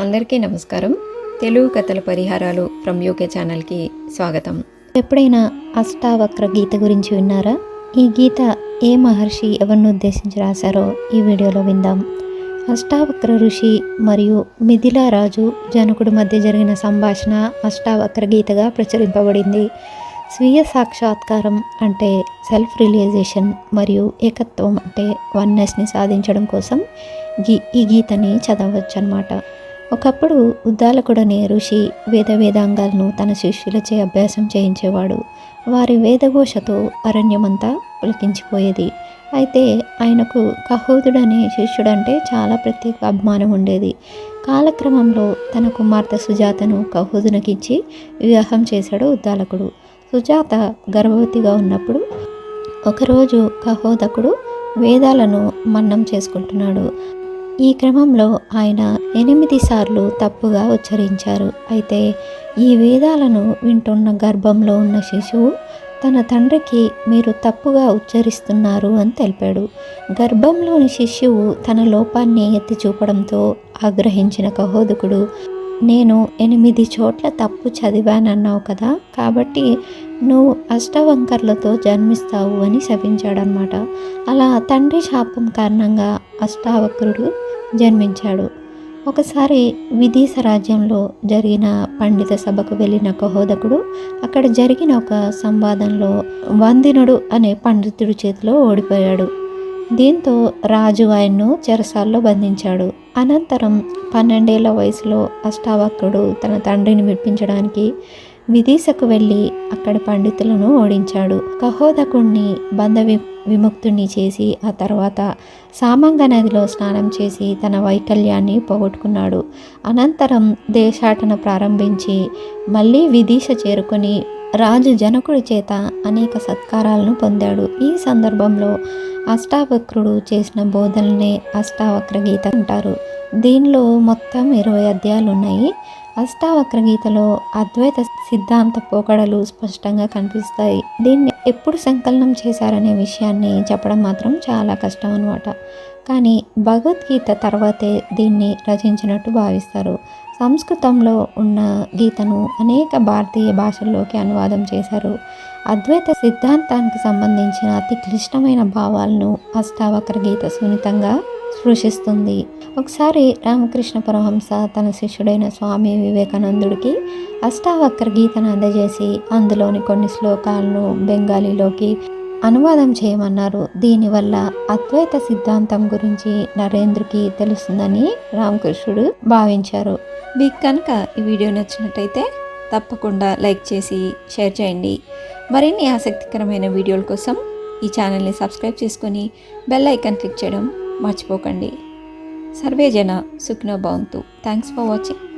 అందరికీ నమస్కారం. తెలుగు కథల పరిహారాలు ఫ్రమ్ యూకే ఛానల్కి స్వాగతం. ఎప్పుడైనా అష్టావక్ర గీత గురించి విన్నారా? ఈ గీత ఏ మహర్షి ఎవరిని ఉద్దేశించి రాశారో ఈ వీడియోలో విందాం. అష్టావక్ర ఋషి మరియు మిథిలా రాజు జనకుడి మధ్య జరిగిన సంభాషణ అష్టావక్ర గీతగా ప్రచురింపబడింది. స్వీయ సాక్షాత్కారం అంటే సెల్ఫ్ రిలైజేషన్ మరియు ఏకత్వం అంటే వన్నెస్ని సాధించడం కోసం గీ ఈ గీతని చదవచ్చు అనమాట ఒకప్పుడు ఉద్దాలకుడనే ఋషి వేద వేదాంగాలను తన శిష్యులచే అభ్యాసం చేయించేవాడు. వారి వేదఘోషతో అరణ్యమంతా పులికించిపోయేది. అయితే ఆయనకు కహోదుడనే శిష్యుడంటే చాలా ప్రత్యేక అభిమానం ఉండేది. కాలక్రమంలో తన కుమార్తె సుజాతను కహోదునకిచ్చి వివాహం చేశాడు ఉద్దాలకుడు. సుజాత గర్భవతిగా ఉన్నప్పుడు ఒకరోజు కహోదకుడు వేదాలను మన్నం చేసుకుంటున్నాడు. ఈ క్రమంలో ఆయన ఎనిమిది సార్లు తప్పుగా ఉచ్చరించారు. అయితే ఈ వేదాలను వింటున్న గర్భంలో ఉన్న శిశువు తన తండ్రికి మీరు తప్పుగా ఉచ్చరిస్తున్నారు అని తెలిపాడు. గర్భంలోని శిష్యువు తన లోపాన్ని ఎత్తి చూపడంతో ఆగ్రహించిన కహోదకుడు నేను ఎనిమిది చోట్ల తప్పు చదివానన్నావు కదా కాబట్టి నువ్వు అష్టవంకర్లతో జన్మిస్తావు అని శపించాడనమాట అలా తండ్రి శాపం కారణంగా అష్టావక్రుడు జన్మించాడు. ఒకసారి విదేశ రాజ్యంలో జరిగిన పండిత సభకు వెళ్ళిన కహోదకుడు అక్కడ జరిగిన ఒక సంవాదంలో వందినుడు అనే పండితుడి చేతిలో ఓడిపోయాడు. దీంతో రాజు ఆయన్ను చెరసాల్లో బంధించాడు. అనంతరం పన్నెండేళ్ళ వయసులో అష్టావక్రుడు తన తండ్రిని మెప్పించడానికి విదేశకు వెళ్ళి అక్కడ పండితులను ఓడించాడు. కహోదకుణ్ణి బంధ విముక్తుణ్ణి చేసి ఆ తర్వాత సామంగ నదిలో స్నానం చేసి తన వైకల్యాన్ని పోగొట్టుకున్నాడు. అనంతరం దేశాటన ప్రారంభించి మళ్ళీ విదీశ చేరుకొని రాజు జనకుడి చేత అనేక సత్కారాలను పొందాడు. ఈ సందర్భంలో అష్టావక్రుడు చేసిన బోధనలనే అష్టావక్ర గీత అంటారు. దీనిలో మొత్తం ఇరవై అధ్యాయాలు ఉన్నాయి అష్టావక్ర గీతలో అద్వైత సిద్ధాంత పోకడలు స్పష్టంగా కనిపిస్తాయి. దీన్ని ఎప్పుడు సంకలనం చేశారనే విషయాన్ని చెప్పడం మాత్రం చాలా కష్టం అనమాట కానీ భగవద్గీత తర్వాతే దీన్ని రచించినట్టు భావిస్తారు. సంస్కృతంలో ఉన్న గీతను అనేక భారతీయ భాషల్లోకి అనువాదం చేశారు. అద్వైత సిద్ధాంతానికి సంబంధించిన అతి క్లిష్టమైన భావాలను అష్టావక్ర గీత సున్నితంగా స్పృశిస్తుంది. ఒకసారి రామకృష్ణ పరమహంస తన శిష్యుడైన స్వామి వివేకానందుడికి అష్టావక్ర గీతను అందజేసి అందులోని కొన్ని శ్లోకాలను బెంగాలీలోకి అనువాదం చేయమన్నారు. దీనివల్ల అద్వైత సిద్ధాంతం గురించి నరేంద్రకి తెలుస్తుందని రామకృష్ణుడు భావించారు. మీకు కనుక ఈ వీడియో నచ్చినట్టయితే తప్పకుండా లైక్ చేసి షేర్ చేయండి. మరిన్ని ఆసక్తికరమైన వీడియోల కోసం ఈ ఛానల్ని సబ్స్క్రైబ్ చేసుకొని బెల్ ఐకాన్ క్లిక్ చేయడం మర్చిపోకండి. సర్వే జన సుఖ్నో భవంతు. Thanks for watching.